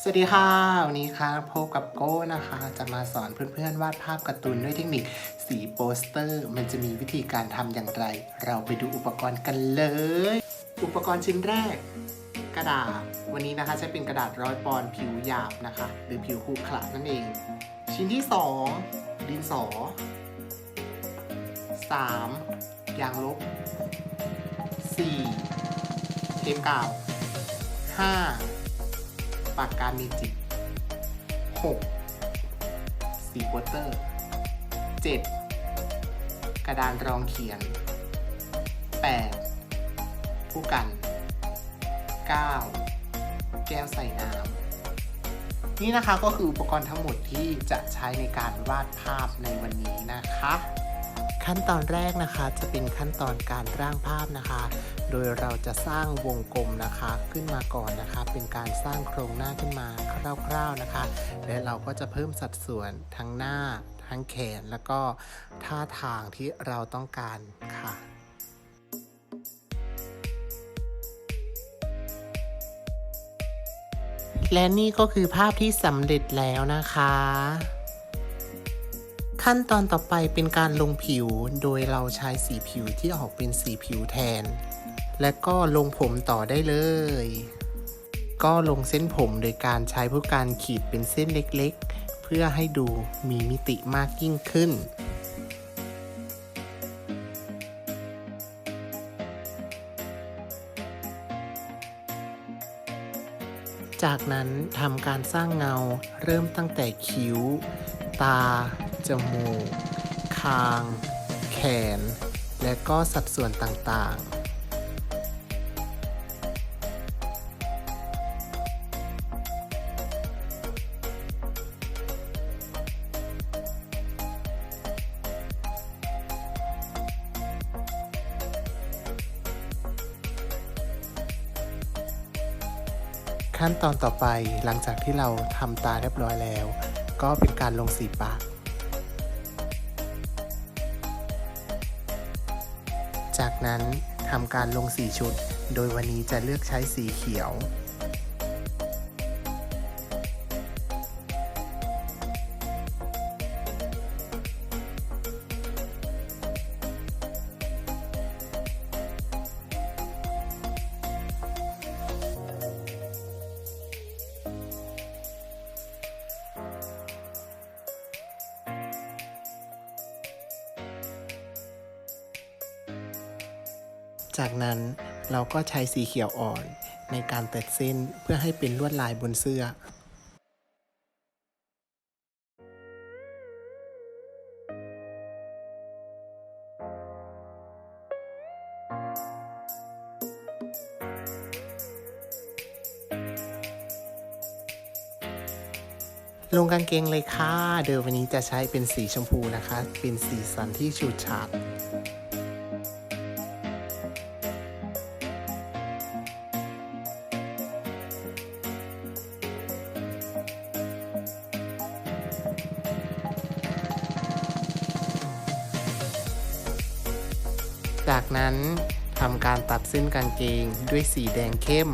สวัสดีค่ะ วันนี้ค่ะพบกับโก้นะคะ จะมาสอนเพื่อนๆ วาดภาพการ์ตูนด้วยเทคนิคสีโปสเตอร์ มันจะมีวิธีการทำอย่างไร เราไปดูอุปกรณ์กันเลย อุปกรณ์ชิ้นแรก กระดาษ วันนี้นะคะจะเป็นกระดาษร้อยปอนผิวหยาบนะคะ หรือผิวขรุขระนั่นเอง ชิ้นที่ 2 ดินสอ 3. ยางลบ 4. เทปกาว 5. ปากกาเมจิก 6. สีโปสเตอร์ 7. กระดานรองเขียน 8. ผู้กัน 9. แก้วใส่น้ำนี่นะคะก็คืออุปกรณ์ทั้งหมดที่จะใช้ในการวาดภาพในวันนี้นะคะ ขั้นตอนแรกนะคะจะเป็นขั้นตอนการร่างภาพนะคะ โดยเราจะสร้างวงกลมนะคะขึ้นมาก่อนนะคะ เป็นการสร้างโครงหน้าขึ้นมาคร่าวๆนะคะ และเราก็จะเพิ่มสัดส่วนทั้งหน้าทั้งแขนแล้วก็ท่าทางที่เราต้องการค่ะและนี่ก็คือภาพที่สำเร็จแล้วนะคะ ขั้นตอนต่อไปเป็นการลงผิว โดยเราใช้สีผิวที่ออกเป็นสีผิวแทน และก็ลงผมต่อได้เลย ก็ลงเส้นผมโดยการใช้ผู้การขีดเป็นเส้นเล็กๆ เพื่อให้ดูมีมิติมากยิ่งขึ้นจากนั้นทำการสร้างเงาเริ่มตั้งแต่คิ้ว ตา จมูก คาง แขน และก็สัดส่วนต่างๆขั้นตอนต่อไปหลังจากที่เราทำตาเรียบร้อยแล้ว ก็เป็นการลงสีปาก จากนั้นทำการลงสีชุด โดยวันนี้จะเลือกใช้สีเขียว จากนั้นเราก็ใช้สีเขียวอ่อนในการตัดเส้นเพื่อให้เป็นลวดลายบนเสื้อ ลงกางเกงเลยค่ะ เดี๋ยววันนี้จะใช้เป็นสีชมพูนะคะ เป็นสีสันที่ฉูดฉาด จากนั้นทำการตัดเส้นกางเกงด้วยสีแดงเข้ม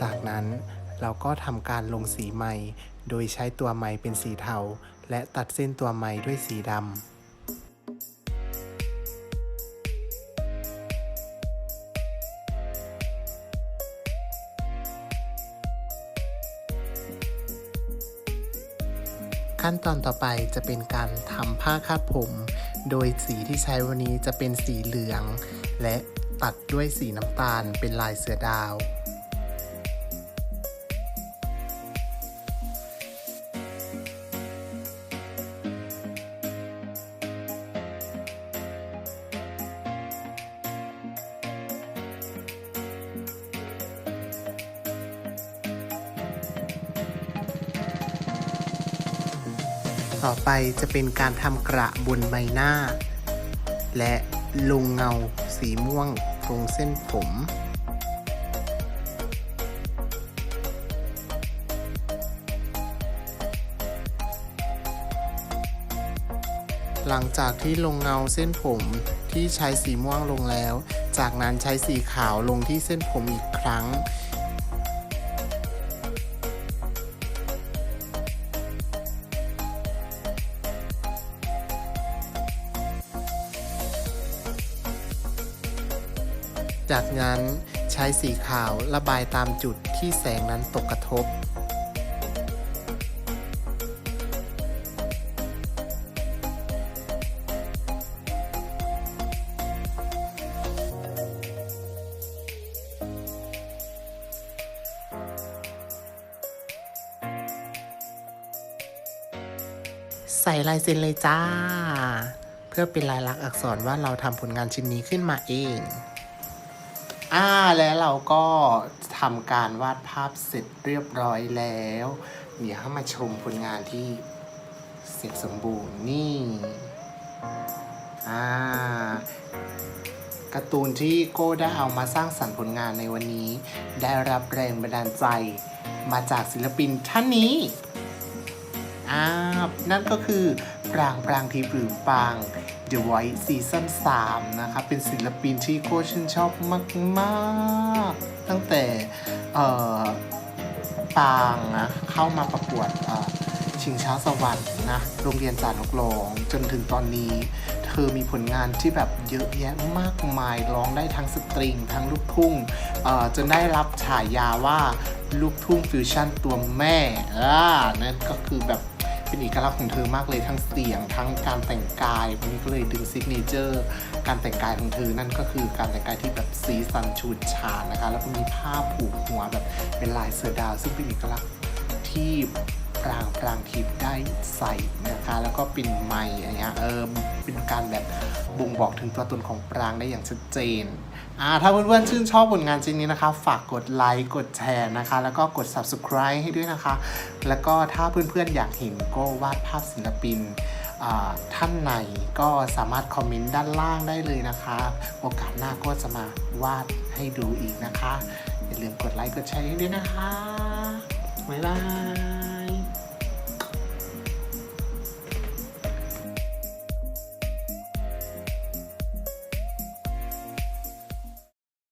จากนั้นเราก็ทำการลงสีไม้โดยใช้ตัวไม้เป็นสีเทา และตัดเส้นตัวไม้ด้วยสีดำขั้นตอนต่อไปจะเป็นการทำผ้าคาดผม โดยสีที่ใช้วันนี้จะเป็นสีเหลือง และตัดด้วยสีน้ำตาลเป็นลายเสือดาว ต่อไปจะเป็นการทำกระบนใบหน้า และลงเงาสีม่วงตรงเส้นผมหลังจากที่ลงเงาเส้นผมที่ใช้สีม่วงลงแล้ว จากนั้นใช้สีขาวลงที่เส้นผมอีกครั้ง จากนั้นใช้สีขาวระบายตามจุดที่แสงนั้นตกกระทบ ใส่ลายเซ็นเลยจ้า เพื่อเป็นลายลักษณ์อักษรว่าเราทำผลงานชิ้นนี้ขึ้นมาเอง อ่าแล้วเราก็ทำการวาดภาพเสร็จเรียบร้อยแล้ว เดี๋ยวให้มาชมผลงานที่เสร็จสมบูรณ์นี่อ่าการ์ตูนที่โก้ได้เอามาสร้างสรรค์ผลงานในวันนี้ ได้รับแรงบันดาลใจ มาจากศิลปินท่านนี้อ่านั่นก็คือปรางปรางทีหรือปราง The Voice Season 3 นะครับเป็นศิลปินที่โคชื่นชอบมากๆ ตั้งแต่ปางนะเข้ามาประกวดชิงช้าสวรรค์นะโรงเรียนจานกร้องจนถึงตอนนี้ เธอมีผลงานที่แบบเยอะแยะมากมายร้องได้ทั้งสตริง ทั้งลูกทุ่งจนได้รับฉายาว่าลูกทุ่งฟิวชั่นตัวแม่อ่านั่นก็คือแบบ เป็นเอกลักษณ์ของเธอมากเลยทั้งเสียง ทั้งการแต่งกายวันนี้ก็เลยดึงซิกเนเจอร์การแต่งกายของเธอนั่นก็คือการแต่งกายที่แบบสีสันชูดฉาดนะคะ แล้วก็มีผ้าผูกหัวแบบเป็นลายเสือดาวซึ่งเป็นเอกลักษณ์ที่ ปรางปรางทิพย์ได้ใส่นะคะ แล้วก็เป็นไม้อะไรเงี้ยเออเป็นการแบบบ่งบอกถึงตัวตนของปรางได้อย่างชัดเจนอ่าถ้าเพื่อนๆชื่นชอบผลงานชิ้นนี้นะคะ ฝากกดไลค์กดแชร์นะคะ แล้วก็กด subscribe ให้ด้วยนะคะ แล้วก็ถ้าเพื่อนๆอยากเห็นก็วาดภาพศิลปินท่านไหนก็สามารถคอมเมนต์ด้านล่างได้เลยนะคะ โอกาสหน้าก็จะมาวาดให้ดูอีกนะคะ อย่าลืมกดไลค์กดแชร์ให้ด้วยนะคะ บ๊ายบาย